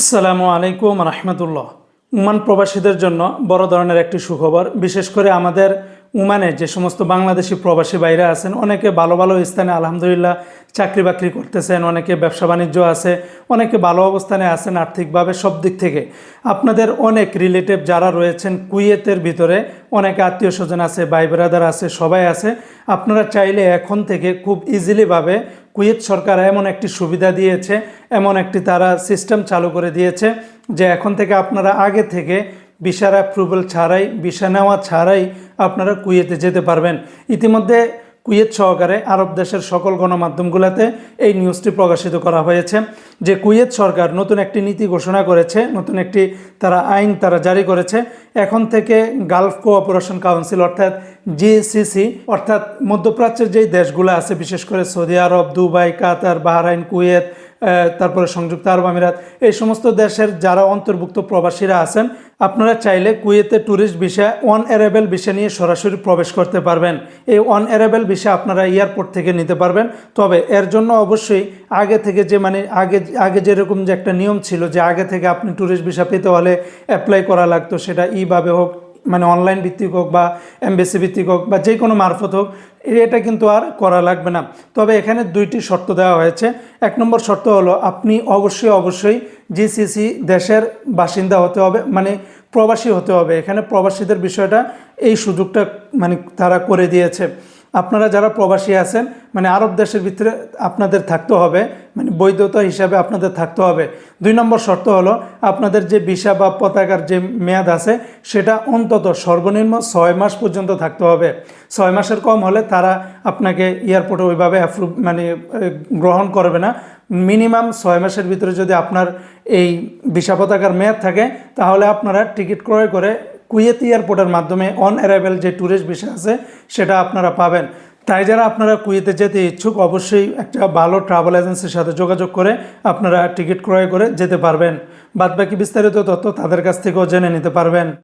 আসসালামু আলাইকুম রহমতুল্লাহ। উমান প্রবাসীদের জন্য বড় ধরনের একটি সুখবর, বিশেষ করে আমাদের উমানে যে সমস্ত বাংলাদেশি প্রবাসী বাইরে আছেন, অনেকে ভালো ভালো স্থানে আলহামদুলিল্লাহ চাকরি বাকরি করতেছেন, অনেকে ব্যবসা বাণিজ্য আছে, অনেকে ভালো অবস্থানে আছেন আর্থিকভাবে সব দিক থেকে। আপনাদের অনেক রিলেটিভ যারা রয়েছেন কুয়েতের ভিতরে, অনেকে আত্মীয় স্বজন আছে ভাই ব্রাদার আছে, সবাই আছে, আপনারা চাইলে এখন থেকে খুব ইজিলিভাবে কুয়েত সরকার এমন একটি সুবিধা দিয়েছে, এমন একটি তারা সিস্টেম চালু করে দিয়েছে যে এখন থেকে আপনারা আগে থেকে ভিসার অ্যাপ্রুভাল ছাড়াই ভিসা নেওয়া ছাড়াই আপনারা কুয়েতে যেতে পারবেন। ইতিমধ্যে কুয়েত সহকারে আরব দেশের সকল গণমাধ্যমগুলোতে এই নিউজটি প্রকাশিত করা হয়েছে, যে কুয়েত সরকার নতুন একটি নীতি ঘোষণা করেছে, নতুন একটি তারা আইন তারা জারি করেছে। এখন থেকে গালফ কোঅপারেশন কাউন্সিল অর্থাৎ জিসিসি অর্থাৎ মধ্যপ্রাচ্যের যেই দেশগুলো আছে, বিশেষ করে সৌদি আরব, দুবাই, কাতার, বাহরাইন, কুয়েত তারপরে সংযুক্ত আরব আমিরাত, এই সমস্ত দেশের যারা অন্তর্ভুক্ত প্রবাসীরা আছেন আপনারা চাইলে কুয়েতে ট্যুরিস্ট ভিসা ওয়ান অ্যারেবেল ভিসা নিয়ে সরাসরি প্রবেশ করতে পারবেন। এই ওয়ান অ্যারেবেল ভিসা আপনারা এয়ারপোর্ট থেকে নিতে পারবেন। তবে এর জন্য অবশ্যই আগে থেকে যে মানে আগে আগে যেরকম যে একটা নিয়ম ছিল যে আগে থেকে আপনি ট্যুরিস্ট ভিসা পেতে হলে অ্যাপ্লাই করা লাগতো, সেটা ইভাবে হোক মানে অনলাইন ভিত্তিক হোক বা এমবেসি ভিত্তিক হোক বা যে কোনো মারফত হোক, এটা কিন্তু আর করা লাগবে না। তবে এখানে দুইটি শর্ত দেওয়া হয়েছে। এক নম্বর শর্ত হলো, আপনি অবশ্যই অবশ্যই জিসিসি দেশের বাসিন্দা হতে হবে। মানে প্রবাসী হতে হবে। এখানে প্রবাসীদের বিষয়টা এই সুযোগটা মানে তারা করে দিয়েছে। আপনারা যারা প্রবাসী আছেন মানে আরব দেশের ভিতরে আপনাদের থাকতে হবে মানে বৈধতা হিসাবে আপনাদের থাকতে হবে। দুই নম্বর শর্ত হলো, আপনাদের যে ভিসা বা পতাকার যে মেয়াদ আছে, সেটা অন্তত সর্বনিম্ন ছয় মাস পর্যন্ত থাকতে হবে। ছয় মাসের কম হলে তারা আপনাকে এয়ারপোর্টে ওইভাবে অ্যাপ্রুভ মানে গ্রহণ করবে না। মিনিমাম ছয় মাসের ভিতরে যদি আপনার এই ভিসা পতাকার মেয়াদ থাকে, তাহলে আপনারা টিকিট ক্রয় করে কুয়েত এয়ারপোর্টের মাধ্যমে অন অ্যারাইভেল যে ট্যুরিস্ট ভিসা আছে, সেটা আপনারা পাবেন। তাই যারা আপনারা কুয়েতে যেতে ইচ্ছুক, অবশ্যই একটা ভালো ট্রাভেল এজেন্সির সাথে যোগাযোগ করে আপনারা টিকিট ক্রয় করে যেতে পারবেন। বাদবাকি বিস্তারিত তথ্য তাদের কাছ থেকেও জেনে নিতে পারবেন।